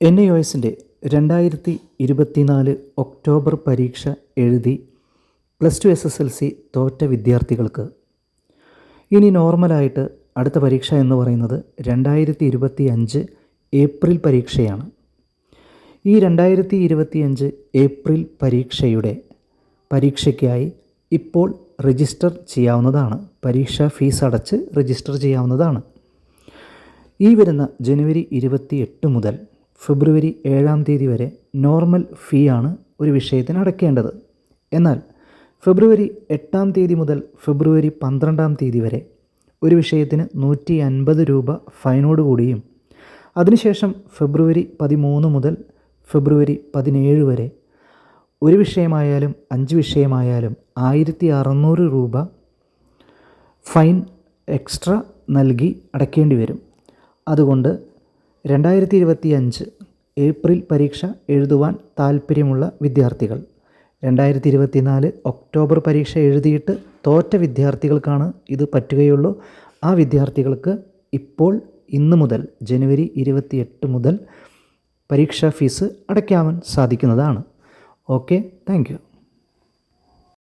N I O എസിന്റെ രണ്ടായിരത്തി ഇരുപത്തിനാല് ഒക്ടോബർ പരീക്ഷ എഴുതി plus two S S L C തോറ്റ വിദ്യാർത്ഥികൾക്ക്. ഇനി നോർമലായിട്ട് അടുത്ത പരീക്ഷ എന്ന് പറയുന്നത് രണ്ടായിരത്തി ഇരുപത്തി അഞ്ച് ഏപ്രിൽ പരീക്ഷയാണ്. ഈ രണ്ടായിരത്തി ഇരുപത്തി അഞ്ച് ഏപ്രിൽ പരീക്ഷയുടെ പരീക്ഷയ്ക്കായി ഇപ്പോൾ രജിസ്റ്റർ ചെയ്യാവുന്നതാണ്. പരീക്ഷാ ഫീസ് അടച്ച് രജിസ്റ്റർ ചെയ്യാവുന്നതാണ്. ഈ വരുന്ന ജനുവരി ഇരുപത്തി എട്ട് മുതൽ ഫെബ്രുവരി ഏഴാം തീയതി വരെ നോർമൽ ഫീ ആണ് ഒരു വിഷയത്തിന് അടയ്ക്കേണ്ടത്. എന്നാൽ ഫെബ്രുവരി എട്ടാം തീയതി മുതൽ ഫെബ്രുവരി പന്ത്രണ്ടാം തീയതി വരെ ഒരു വിഷയത്തിന് നൂറ്റി അൻപത് രൂപ ഫൈനോട് കൂടിയും അതിനുശേഷം ഫെബ്രുവരി പതിമൂന്ന് മുതൽ ഫെബ്രുവരി പതിനേഴ് വരെ ഒരു വിഷയമായാലും അഞ്ച് വിഷയമായാലും ആയിരത്തി അറുന്നൂറ് രൂപ ഫൈൻ എക്സ്ട്രാ നൽകി അടയ്ക്കേണ്ടി വരും. അതുകൊണ്ട് രണ്ടായിരത്തി ഇരുപത്തി അഞ്ച് ഏപ്രിൽ പരീക്ഷ എഴുതുവാൻ താൽപ്പര്യമുള്ള വിദ്യാർത്ഥികൾ. രണ്ടായിരത്തി ഇരുപത്തിനാല് ഒക്ടോബർ പരീക്ഷ എഴുതിയിട്ട് തോറ്റ വിദ്യാർത്ഥികൾക്കാണ് ഇത് പറ്റുകയുള്ളൂ. ആ വിദ്യാർത്ഥികൾക്ക് ഇപ്പോൾ ഇന്ന് മുതൽ ജനുവരി ഇരുപത്തിയെട്ട് മുതൽ പരീക്ഷാ ഫീസ് അടയ്ക്കാൻ സാധിക്കുന്നതാണ്. Okay thank